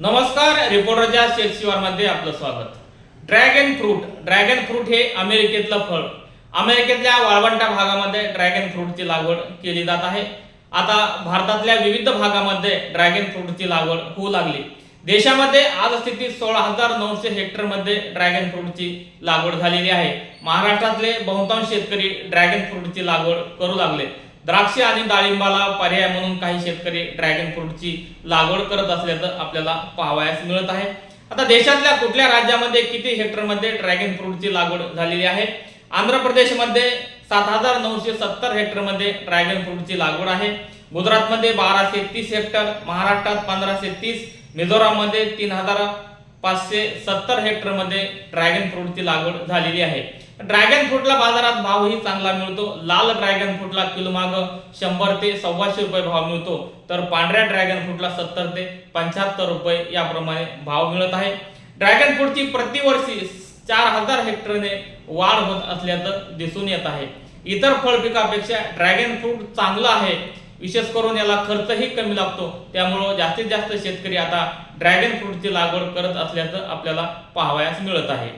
नमस्कार रिपोर्टरच्या शेतशिवारमध्ये आपलं स्वागत. ड्रॅगन फ्रूट ड्रॅगन फ्रूट हे अमेरिकेतलं फळ. अमेरिकेतल्या वाळवंटा भागामध्ये ड्रॅगन फ्रूटची लागवड केली जात आहे. आता भारतातल्या विविध भागामध्ये ड्रॅगन फ्रूटची लागवड होऊ लागली. देशामध्ये आज स्थितीत सोळा हजार नऊशे हेक्टरमध्ये ड्रॅगन फ्रूटची लागवड झालेली आहे. महाराष्ट्रातले बहुतांश शेतकरी ड्रॅगन फ्रूटची लागवड करू लागले. द्राक्ष आणि डाळिंबाला पर्याय म्हणून काही शेतकरी ड्रॅगन फ्रूटची लागवड करत असल्याचं आपल्याला पाहावयास मिळत आहे. आता देशातल्या कुठल्या राज्यामध्ये किती हेक्टरमध्ये ड्रॅगन फ्रूटची लागवड झालेली आहे? आंध्र प्रदेशमध्ये सात हजार नऊशे सत्तर हेक्टरमध्ये ड्रॅगन फ्रूटची लागवड आहे. गुजरातमध्ये बाराशे तीस हेक्टर महाराष्ट्रात पंधराशे तीस मिझोराममध्ये तीन हजार पाचशे सत्तर हेक्टरमध्ये ड्रॅगन फ्रूटची लागवड झालेली आहे. ड्रॅगन फ्रूटला बाजारात भावही चांगला मिळतो. लाल ड्रॅगन फ्रूटला किलो माग शंभर ते सव्वाशे रुपये भाव मिळतो. तर पांढऱ्या ड्रॅगन फ्रूटला सत्तर ते पंच्याहत्तर रुपये याप्रमाणे भाव मिळत आहे. ड्रॅगन फ्रूटची प्रतिवर्षी चार हजार हेक्टरने वाढ होत असल्याचं दिसून येत आहे. इतर फळ पिकापेक्षा ड्रॅगन फ्रूट चांगलं आहे. विशेष करून याला खर्चही कमी लागतो. त्यामुळं जास्तीत जास्त शेतकरी आता ड्रॅगन फ्रूटची लागवड करत असल्याचं आपल्याला पाहावयास मिळत आहे.